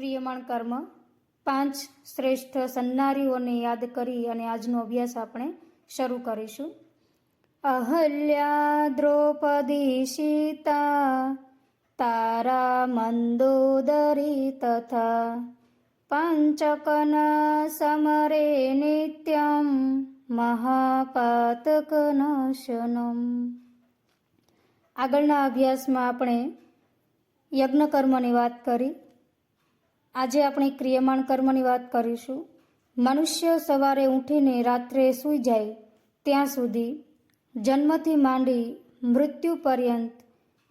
ક્રિયમાણ કર્મ પાંચ શ્રેષ્ઠ સન્નારીઓને યાદ કરી અને આજનો અભ્યાસ આપણે શરૂ કરીશું. અહલ્યા દ્રૌપદી સીતા, તારા મંદોદરી તથા પંચકના સમરે નિત્યમ મહાપાતકનાશનમ. આગળના અભ્યાસમાં આપણે યજ્ઞ કર્મની વાત કરી. આજે આપણે ક્રિયમાણ કર્મની વાત કરીશું. મનુષ્ય સવારે ઊઠીને રાત્રે સૂઈ જાય ત્યાં સુધી જન્મથી માંડી મૃત્યુ પર્યંત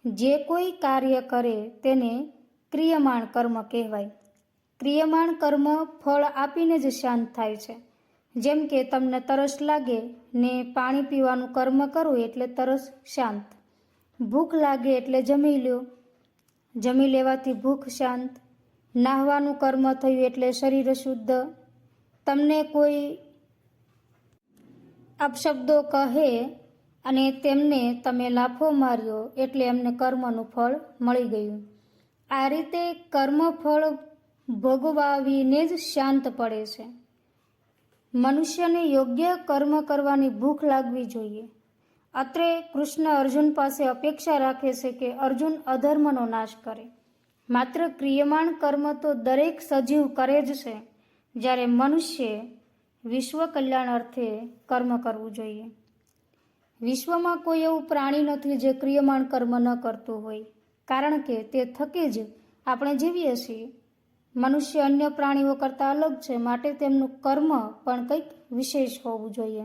જે કોઈ કાર્ય કરે તેને ક્રિયમાણ કર્મ કહેવાય. ક્રિયમાણ કર્મ ફળ આપીને જ શાંત થાય છે. જેમ કે તમને તરસ લાગે ને પાણી પીવાનું કર્મ કરો એટલે તરસ શાંત. ભૂખ લાગે એટલે જમી લ્યો જમી લેવાથી ભૂખ શાંત. નાહવાનું કર્મ થયું એટલે શરીર શુદ્ધ. તમને કોઈ અપશબ્દો કહે અને તેમને તમે લાફો માર્યો એટલે એમને કર્મનું ફળ મળી ગયું. આ રીતે કર્મફળ ભોગવાવીને જ શાંત પડે છે. મનુષ્યને યોગ્ય કર્મ કરવાની ભૂખ લાગવી જોઈએ. અત્રે કૃષ્ણ અર્જુન પાસે અપેક્ષા રાખે છે કે અર્જુન અધર્મનો નાશ કરે. માત્ર ક્રિયમાણ કર્મ તો દરેક સજીવ કરે જ છે. જ્યારે મનુષ્ય વિશ્વ કલ્યાણ અર્થે કર્મ કરવું જોઈએ. વિશ્વમાં કોઈ એવું પ્રાણી નથી જે ક્રિયમાણ કર્મ ન કરતું હોય. કારણ કે તે થકી જ આપણે જીવીએ છીએ. મનુષ્ય અન્ય પ્રાણીઓ કરતાં અલગ છે, માટે તેમનું કર્મ પણ કંઈક વિશેષ હોવું જોઈએ.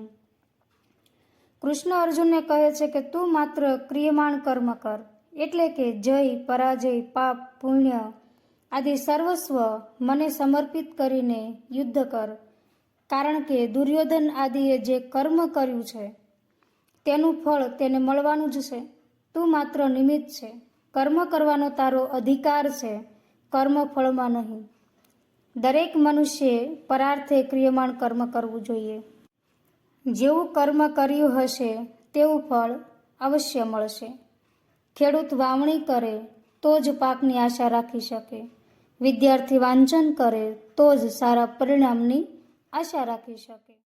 કૃષ્ણ અર્જુનને કહે છે કે તું માત્ર ક્રિયમાણ કર્મ કર. એટલે કે જય, પરાજય, પાપ, પુણ્ય આદિ સર્વસ્વ મને સમર્પિત કરીને યુદ્ધ કર. કારણ કે દુર્યોધન આદિએ જે કર્મ કર્યું છે, તેનું ફળ તેને મળવાનું જ છે. તું માત્ર નિમિત્ત છે. કર્મ કરવાનો તારો અધિકાર છે. કર્મ ફળમાં નહીં. દરેક મનુષ્યે પરાર્થે ક્રિયમાણ કર્મ કરવું જોઈએ. જેવું કર્મ કર્યું હશે, તેવું ફળ અવશ્ય મળશે. ખેડૂત વાવણી કરે તો જ પાકની આશા રાખી શકે. વિદ્યાર્થી વાંચન કરે તો જ સારા પરિણામની આશા રાખી શકે.